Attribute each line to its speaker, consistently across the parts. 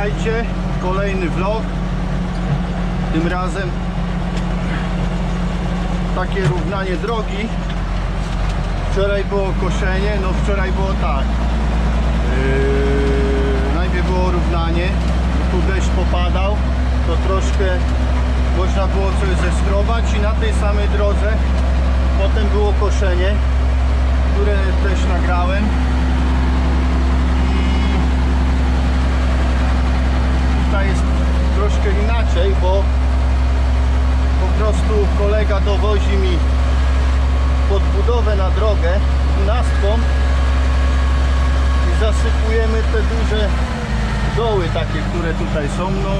Speaker 1: Witajcie, kolejny vlog. Tym razem takie równanie drogi. Wczoraj było koszenie, no wczoraj było tak. Yy, najpierw było równanie, tu deszcz popadał, to troszkę można było coś zeskrobać i na tej samej drodze potem było koszenie, które też nagrałem. tutaj jest troszkę inaczej, bo po prostu kolega dowozi mi podbudowę na drogę dwunastką i zasypujemy te duże doły takie, które tutaj są, no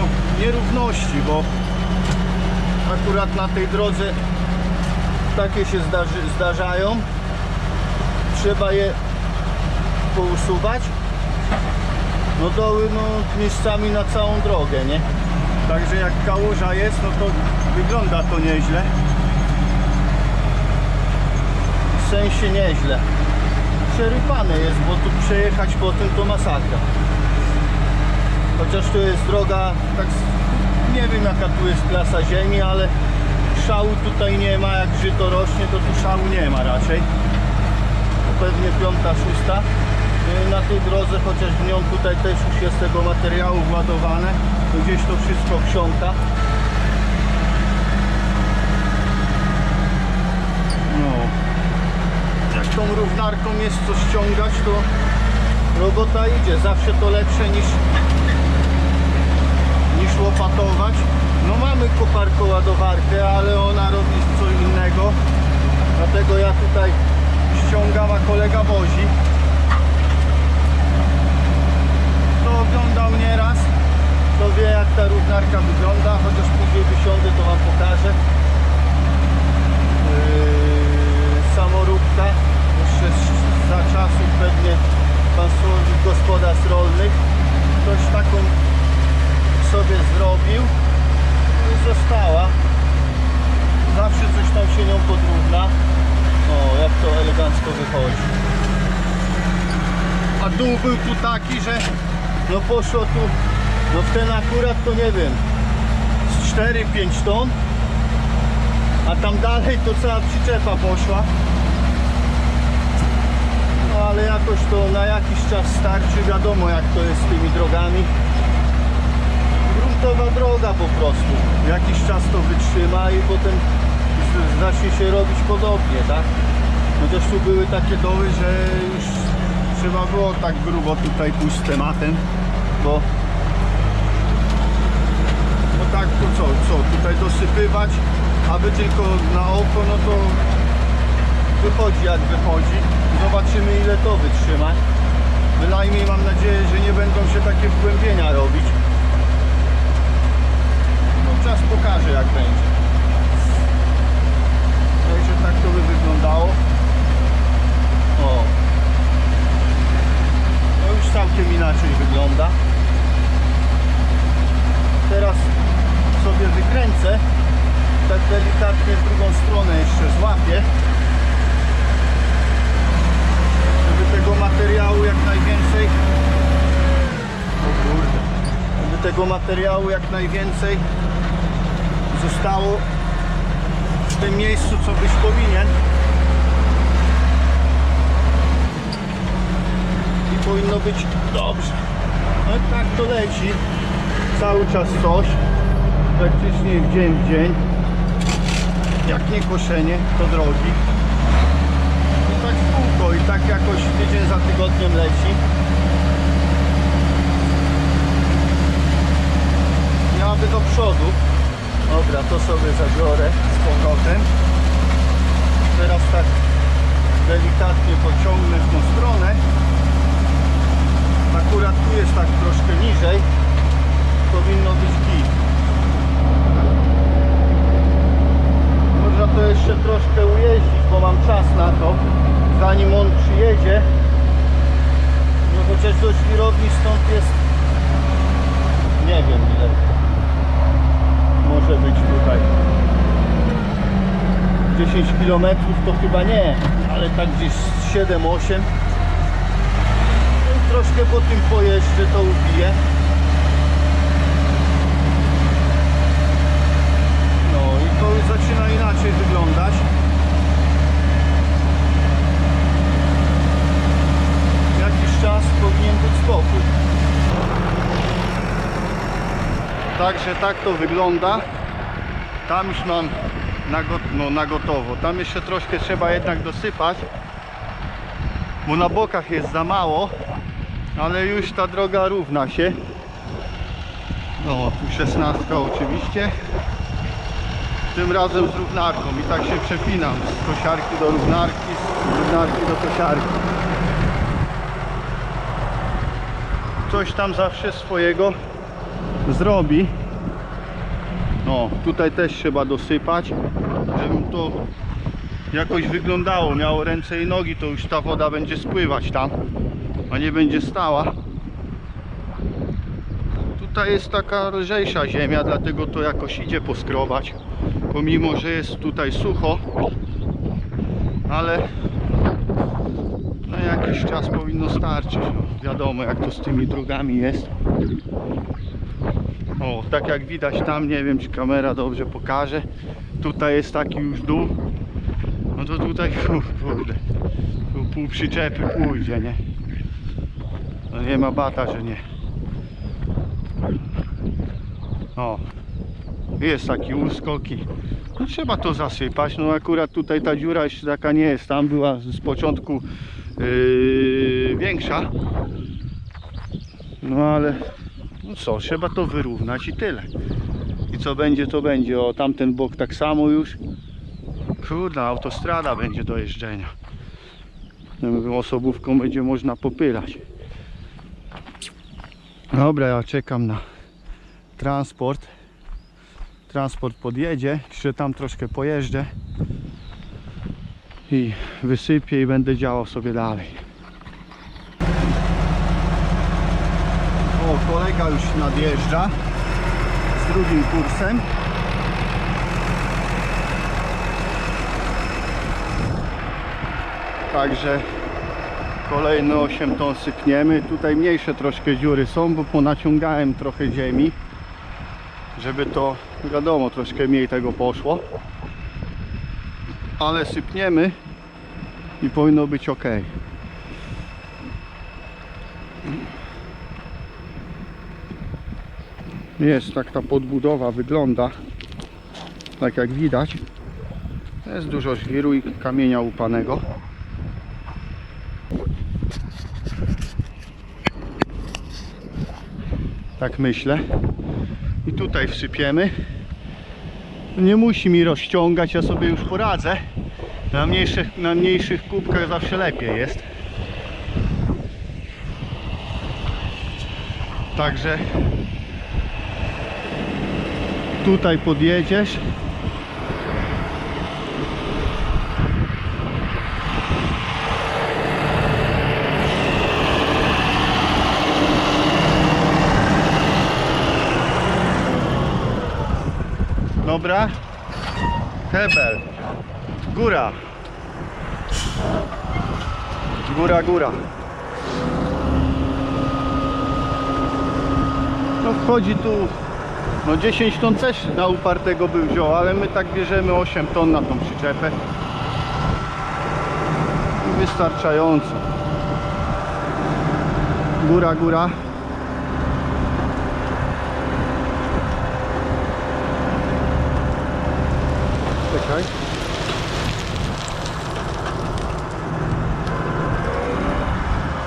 Speaker 1: nierówności, bo akurat na tej drodze takie się zdarzy, zdarzają. Trzeba je pousuwać. No doły no miejscami na całą drogę, nie? Także jak kałuża jest, no to wygląda to nieźle. W sensie nieźle. Przerypane jest, bo tu przejechać po tym to masakra. Chociaż to jest droga, tak nie wiem jaka tu jest klasa ziemi, ale szału tutaj nie ma, jak żyto rośnie, to tu szału nie ma raczej. To pewnie piąta, szósta. Yy, Na tej drodze, chociaż w nią tutaj też już jest tego materiału władowane, gdzieś to wszystko wsiąka. No. Jak tą równarką jest co ściągać, to robota idzie. Zawsze to lepsze niż, niż łopatować. No mamy koparką ładowarkę, ale ona robi co innego. Dlatego ja tutaj ściągam, a kolega wozi. Kto oglądał nieraz, to wie jak ta równarka wygląda, chociaż później wysiądę, to Wam pokażę. Yy, samoróbka, jeszcze z- za czasów pewnie państwowych gospodarstw rolnych. Ktoś taką sobie zrobił i została. Zawsze coś tam się nią podrówna. O, jak to elegancko wychodzi. A dół był tu taki, że no poszło tu, no w ten akurat to nie wiem, z 4-5 ton, a tam dalej to cała przyczepa poszła. No ale jakoś to na jakiś czas starczy, wiadomo jak to jest z tymi drogami. Gruntowa droga po prostu. Jakiś czas to wytrzyma i potem zacznie się robić podobnie, tak? Chociaż tu były takie doły, że już trzeba było tak grubo tutaj pójść z tematem, bo bo tak to co, co, tutaj dosypywać, aby tylko na oko, no to wychodzi jak wychodzi. Zobaczymy ile to wytrzyma. Bynajmniej mam nadzieję, że nie będą się takie wgłębienia robić. No czas pokaże jak będzie. Także tak to by wyglądało. O. No już całkiem inaczej wygląda. Teraz sobie wykręcę. Tak delikatnie w drugą stronę jeszcze złapię. Żeby tego materiału jak najwięcej. O kurde. Żeby tego materiału jak najwięcej zostało w tym miejscu, co być powinien. Powinno być dobrze. I tak to leci. Cały czas coś. Praktycznie w dzień w dzień. Jak nie koszenie, to drogi. I tak w kółko i tak jakoś tydzień za tygodniem leci. Miałaby do przodu. Dobra, to sobie zabiorę z powrotem. Teraz tak delikatnie pociągnę w tą stronę. Akurat tu jest tak troszkę niżej. Powinno być git. Można to jeszcze troszkę ujeździć, bo mam czas na to, zanim on przyjedzie. No chociaż do żwirowni stąd jest nie wiem ile może być tutaj 10 km to chyba nie ale tak gdzieś 7-8 po tym pojeździe to ubiję. No i to już zaczyna inaczej wyglądać. Jakiś czas powinien być spokój. Także tak to wygląda. Tam już mam na, no, na gotowo. Tam jeszcze troszkę trzeba jednak dosypać, bo na bokach jest za mało ale już ta droga równa się. No, tu szesnastka oczywiście. Tym razem z równarką i tak się przepinam z kosiarki do równarki, z równarki do kosiarki. Coś tam zawsze swojego zrobi. No, tutaj też trzeba dosypać, żeby to jakoś wyglądało, miało ręce i nogi, to już ta woda będzie spływać tam, a nie będzie stała. Tutaj jest taka lżejsza ziemia, dlatego to jakoś idzie poskrobać, pomimo, że jest tutaj sucho, ale na jakiś czas powinno starczyć. No, wiadomo, jak to z tymi drogami jest. O, tak jak widać tam, nie wiem czy kamera dobrze pokaże. Tutaj jest taki już dół. No to tutaj, kurde, tu pół przyczepy pójdzie, nie? No nie ma bata, że nie. O, jest taki uskok i no trzeba to zasypać. No akurat tutaj ta dziura jeszcze taka nie jest. Tam była z początku yy, większa. No ale no co, trzeba to wyrównać i tyle. I co będzie, to będzie. O tamten bok tak samo już. Kurde, autostrada będzie do jeżdżenia. Tym Osobówką będzie można popylać. Dobra, ja czekam na transport. Transport podjedzie, jeszcze tam troszkę pojeżdżę i wysypię i będę działał sobie dalej. O, kolega już nadjeżdża z drugim kursem. Także kolejne 8 ton sypniemy. Tutaj mniejsze troszkę dziury są, bo ponaciągałem trochę ziemi, żeby to, wiadomo, troszkę mniej tego poszło. Ale sypniemy i powinno być ok. Jest tak ta podbudowa wygląda. Tak jak widać. Jest dużo żwiru i kamienia upanego. Tak myślę. I tutaj wsypiemy. Nie musi mi rozciągać, ja sobie już poradzę. Na mniejszych, na mniejszych kubkach zawsze lepiej jest. Także tutaj podjedziesz. Dobra. Hebel. Góra. Góra, góra. No wchodzi tu no 10 ton też na upartego by wziął, ale my tak bierzemy 8 ton na tą przyczepę. Wystarczająco. Góra, góra. Czekaj.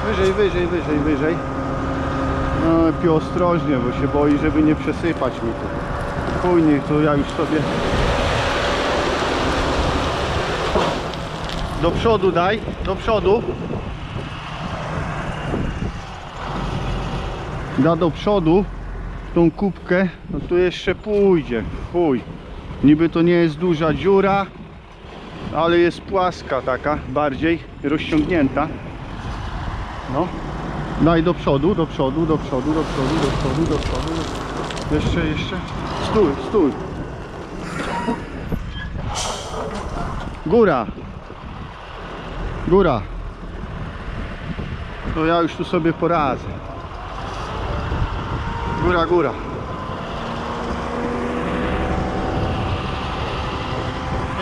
Speaker 1: Wyżej, wyżej, wyżej, wyżej. No lepiej ostrożnie, bo się boi, żeby nie przesypać mi tu. Niech to ja już sobie... Do przodu daj, do przodu. Da do przodu tą kubkę, no tu jeszcze pójdzie, chuj. Niby to nie jest duża dziura, ale jest płaska taka, bardziej rozciągnięta. No. Daj do przodu, do przodu, do przodu, do przodu, do przodu, do przodu. Jeszcze, jeszcze. Stój, stój. Góra. Góra. To ja już tu sobie poradzę. Góra, góra.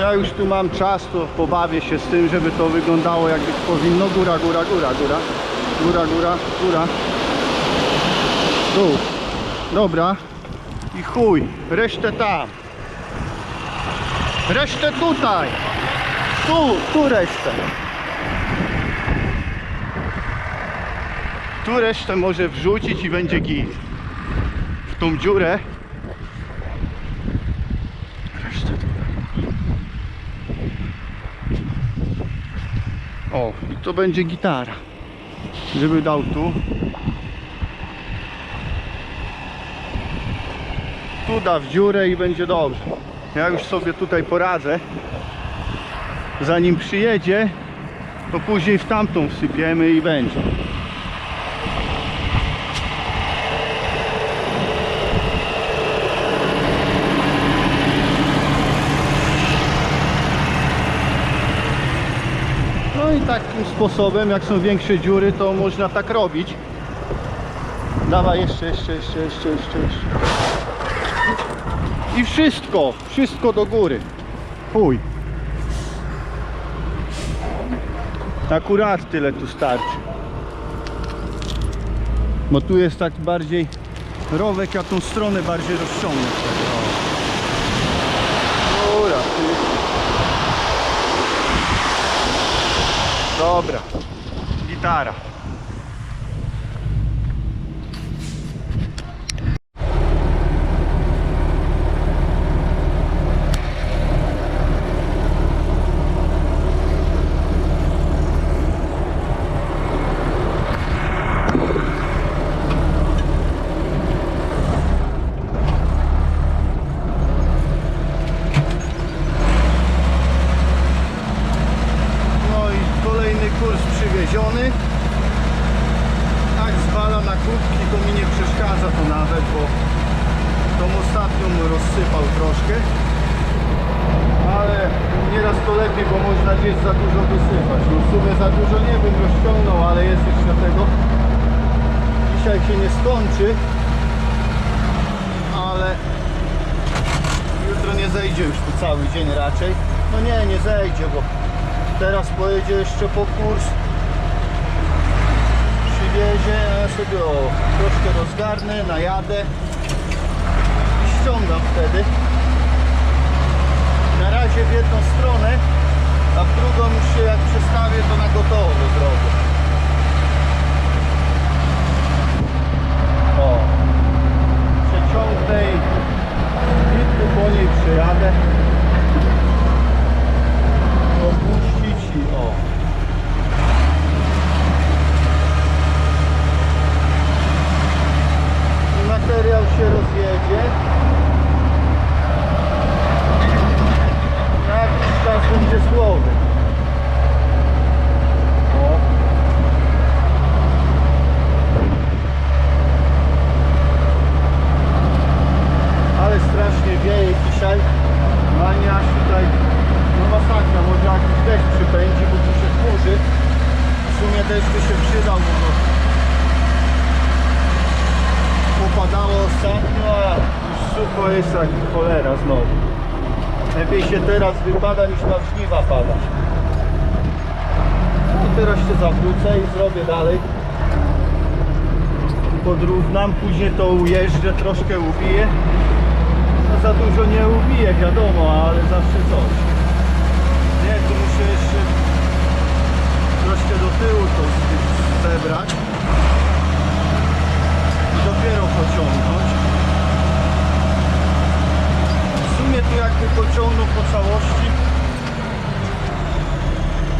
Speaker 1: Ja już tu mam czas, to pobawię się z tym, żeby to wyglądało jak powinno. Góra, góra, góra, góra. Góra, góra, góra. Tu. Dobra. I chuj. Resztę tam. Resztę tutaj. Tu, tu resztę. Tu resztę może wrzucić i będzie git. W tą dziurę. O, i to będzie gitara. Żeby dał tu. Tu da w dziurę i będzie dobrze. Ja już sobie tutaj poradzę. Zanim przyjedzie, to później w tamtą wsypiemy i będzie. No i takim sposobem, jak są większe dziury, to można tak robić. Dawaj jeszcze, jeszcze, jeszcze, jeszcze, jeszcze, jeszcze. I wszystko, wszystko do góry. Chuj. Akurat tyle tu starczy. Bo tu jest tak bardziej rowek, ja tą stronę bardziej rozciągnę. Dobra, ty. Dobra. Gitara. No i kolejny przywieziony. Tak zwala na kubki, to mi nie przeszkadza to nawet, bo tą ostatnią rozsypał troszkę. Ale nieraz to lepiej, bo można gdzieś za dużo wysypać. No w sumie za dużo nie bym rozciągnął, ale jest jeszcze tego. Dzisiaj się nie skończy, ale jutro nie zejdzie już tu cały dzień raczej. No nie, nie zejdzie, bo teraz pojedzie jeszcze po kurs. Przywiezie, a ja sobie o, troszkę rozgarnę, najadę i ściągam wtedy. Na razie w jedną stronę, a w drugą już się jak przestawię, to na gotowo zrobię. O, przeciągnę i po niej przejadę. Opuścić i o. I materiał się rozjedzie. Na jakiś czas będzie słowy. O. ale strasznie wieje dzisiaj. No a nie aż tutaj, no masakra, może jakiś deszcz przypędzi, bo tu się chmurzy. W sumie deszcz przydał, bo to popadało ostatnio, a już sucho jest jak cholera znowu. Lepiej się teraz wypada niż na żniwa padać. No teraz się zawrócę i zrobię dalej. Podrównam, później to ujeżdżę, troszkę ubiję. No za dużo nie ubiję, wiadomo, ale zawsze coś. Nie, tu muszę jeszcze troszkę do tyłu to zebrać. I dopiero pociągnąć. W sumie tu jakby pociągnął po całości.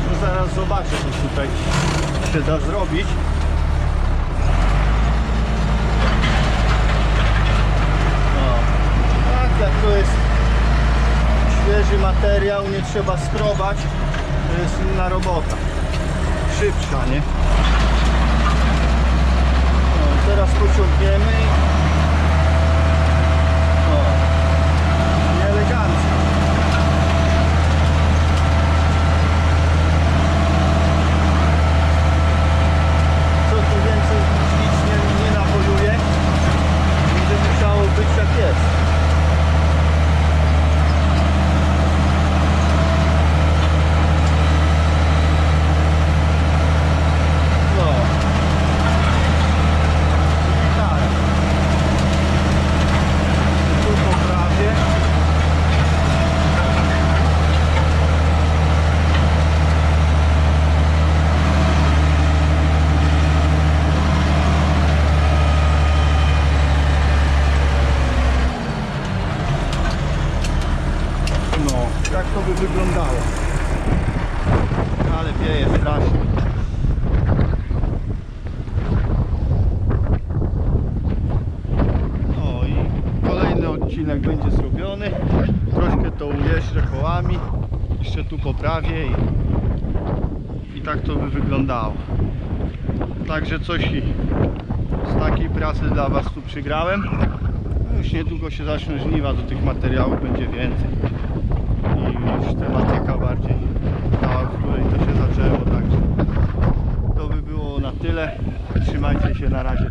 Speaker 1: No zaraz zobaczę, co tutaj się da zrobić. No. Tak, jak to jest świeży materiał, nie trzeba skrobać, to jest inna robota. Szybsza, nie? odcinek będzie zrobiony. Troszkę to ujeżdżę kołami, jeszcze tu poprawię i, i tak to by wyglądało. Także coś z takiej pracy dla Was tu przygrałem. No już niedługo się zaczną żniwa, do tych materiałów będzie więcej. I już tematyka bardziej ta, w której to się zaczęło, także to by było na tyle. Trzymajcie się na razie.